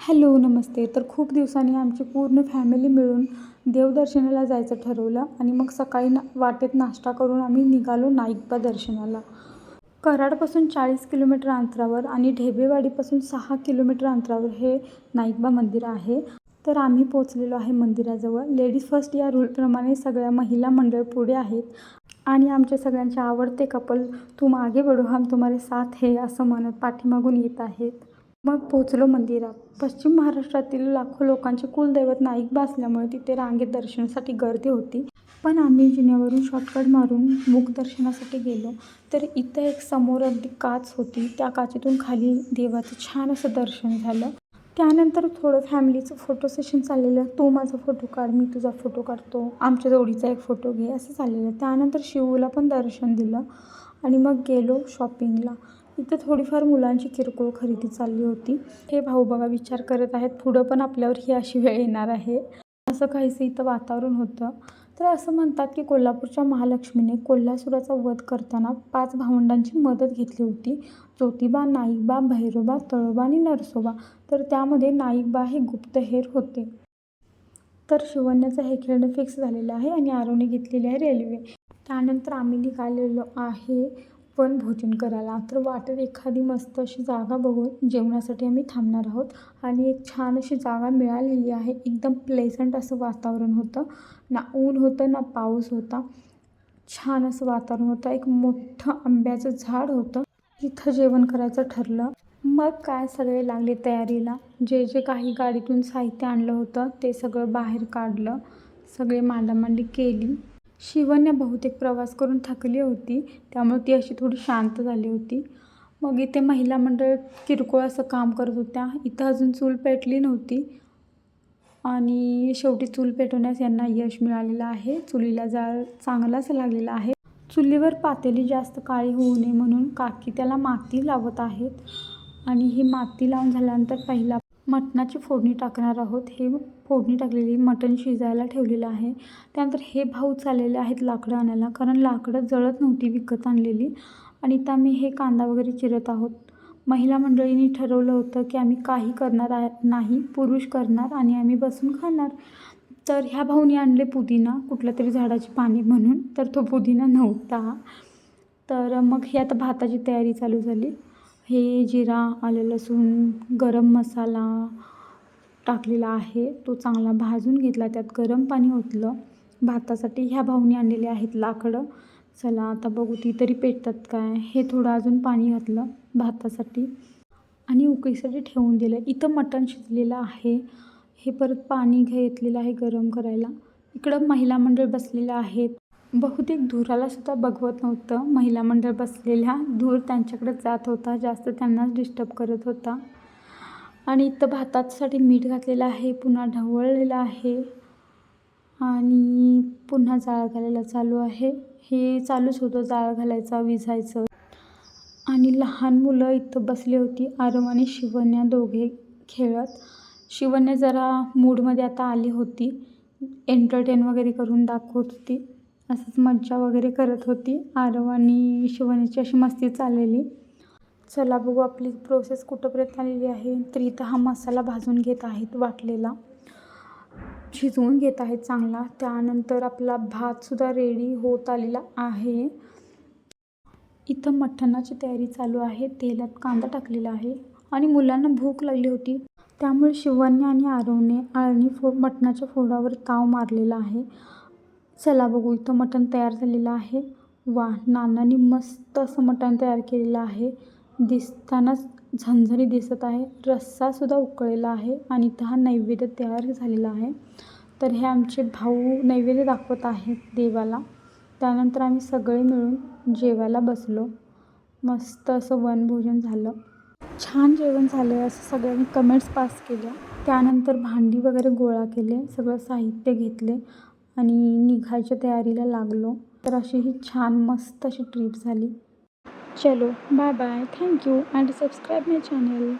Hello नमस्ते. तर खूप दिवसांनी आमची पूर्ण फॅमिली मिळून देवदर्शनाला जायचं ठरवलं आणि मग सकाळी ना वाटेत नाश्ता करून आम्ही निघालो नाईकबा दर्शनाला. कराडपासून चाळीस किलोमीटर अंतरावर आणि ढेबेवाडीपासून सहा किलोमीटर अंतरावर हे नाईकबा मंदिर आहे. तर आम्ही पोचलेलो आहे मंदिराजवळ. लेडीज फर्स्ट या रूलप्रमाणे सगळ्या महिला मंडळ पुढे आहेत आणि आमचे सगळ्यांचे आवडते कपल तू मागे बढो हम तुम्हारे साथ हे असं म्हणत पाठीमागून येत आहेत. मग पोचलो मंदिरात. पश्चिम महाराष्ट्रातील लाखो लोकांचे कुलदैवत नाईक बसल्यामुळे तिथे रांगेत दर्शनासाठी गर्दी होती. पण आम्ही जिन्यावरून शॉर्टकट मारून मुख दर्शनासाठी गेलो. तर इथं एक समोर अगदी काच होती. त्या काचेतून खाली देवाचं छान असं दर्शन झालं. त्यानंतर थोडं फॅमिलीचं फोटो सेशन चाललेलं. तू माझा फोटो काढ मी तुझा फोटो काढतो. आमच्या जोडीचा एक फोटो घे असं चाललेलं. त्यानंतर शिवूला पण दर्शन दिलं. आणि मग गेलो शॉपिंगला इथं थोडीफार मुलांची किरकोळ खरेदी चालली होती. हे भाऊ बघा विचार करत आहेत पुढं पण आपल्यावर ही अशी वेळ येणार आहे. असं काहीसं इथं वातावरण होतं. तर असं म्हणतात की कोल्हापूरच्या महालक्ष्मीने कोल्हासुराचा वध करताना पाच भावंडांची मदत घेतली होती. ज्योतिबा नाईकबा भैरोबा तळोबा आणि नरसोबा. तर त्यामध्ये नाईकबा हे गुप्तहेर होते. तर शिवण्याचं हे खेळणं फिक्स झालेलं आहे आणि आरोने घेतलेली आहे रेल्वे त्यानंतर आम्ही निघालेलो आहे. वनभोजन करायला. तर वाटेत एखादी मस्त अशी जागा बघून जेवणासाठी आम्ही थांबणार आहोत. आणि एक छान अशी जागा मिळालेली आहे. एकदम प्लेझंट असं वातावरण होतं. ना ऊन होतं ना पाऊस होता. छान असं वातावरण होतं. एक मोठं आंब्याचं झाड होतं. तिथं जेवण करायचं ठरलं. मग काय सगळे लागले तयारीला? जे जे काही गाडीतून साहित्य आणलं होतं ते सगळं बाहेर काढलं. सगळे मांडामांडी केली. शिवन्या बहुतेक प्रवास करून थकली होती. त्यामुळे ती अशी थोडी शांत झाली होती. मग इथे महिला मंडळ किरकोळ असं काम करत होत्या. इथं अजून चूल पेटली नव्हती. आणि शेवटी चूल पेटवण्यास यांना यश मिळालेलं आहे. चुलीला जाळ चांगलाच लागलेला आहे. चुलीवर पातेली जास्त काळी होऊ नये म्हणून काकी त्याला माती लावत आहेत. आणि ही माती लावून झाल्यानंतर पहिला मटणाची फोडणी टाकणार आहोत. हे फोडणी टाकलेली मटण शिजायला ठेवलेलं आहे. त्यानंतर हे भाऊ चाललेले आहेत लाकडं आणायला कारण लाकडं जळत नव्हती विकत आणलेली. आणि तर आम्ही हे कांदा वगैरे चिरत आहोत. महिला मंडळींनी ठरवलं होतं की आम्ही काही करणार आहे नाही पुरुष करणार आणि आम्ही बसून खाणार. तर ह्या भाऊनी आणले पुदिना कुठल्या तरी झाडाची पाणी म्हणून. तर तो पुदिना नव्हता. तर मग ही आता भाताची तयारी चालू झाली. हे जिरा आलं लसूण गरम मसाला टाकलेला आहे. तो चांगला भाजून घेतला. त्यात गरम पाणी ओतलं. भातासाठी ह्या भाऊनी आणलेले आहेत लाकडं. चला आता बघू ती तरी पेटतात काय. हे थोडं अजून पाणी घातलं भातासाठी. आणि उकळीसाठी ठेवून दिलं. इथं मटण शिजलेलं आहे. हे परत पाणी घेतलेलं आहे गरम करायला. इकडं महिला मंडळ बसलेलं आहेत. बहुतेक धुराला सुद्धा बघवत नव्हतं. महिला मंडळ बसलेल्या धूर त्यांच्याकडे जात होता. जास्त त्यांनाच डिस्टर्ब करत होता. आणि इथं भातासाठी मीठ घातलेलं आहे. पुन्हा ढवळलेलं आहे. आणि पुन्हा जाळ घालायला चालू आहे. हे चालूच होतं. जाळ घालायचं विझायचं आणि लहान मुलं इथं बसली होती. आरव आणि शिवन्या दोघे खेळत. शिवन्या जरा मूडमध्ये आता आली होती. एंटरटेन वगैरे करून दाखवत होती. असंच मज्जा वगैरे करत होती. आरव आणि शिवण्याची अशी मस्ती चाललेली. चला बघू आपली प्रोसेस कुठंपर्यंत आलेली आहे. तर इथं हा मसाला भाजून घेत आहेत वाटलेला. शिजवून घेत आहेत चांगला. त्यानंतर आपला भातसुद्धा रेडी होत आलेला आहे. इथं मठणाची तयारी चालू आहे. तेलात कांदा टाकलेला आहे. आणि मुलांना भूक लागली होती. त्यामुळे शिवन्या आणि आरवने आळणी फो मटणाच्या फोडावर ताव मारलेला आहे. चला बघू इथं मटण तयार झालेलं आहे. वा नानांनी मस्त असं मटण तयार केलेलं आहे. दिसतानाच झणझणी दिसत आहे. रस्सासुद्धा उकळलेला आहे आणि इथं हा नैवेद्य तयार झालेला आहे. तर हे आमचे भाऊ नैवेद्य दाखवत आहेत देवाला. त्यानंतर आम्ही सगळे मिळून जेवायला बसलो. मस्त असं वनभोजन झालं. छान जेवण झालं आहे असं सगळ्यांनी कमेंट्स पास केल्या. त्यानंतर भांडी वगैरे गोळा केले सगळं साहित्य घेतले. आणि निघायच्या तयारीला लागलो. तर अशी ही छान मस्त अशी ट्रीप झाली. चलो bye bye thank you and subscribe my channel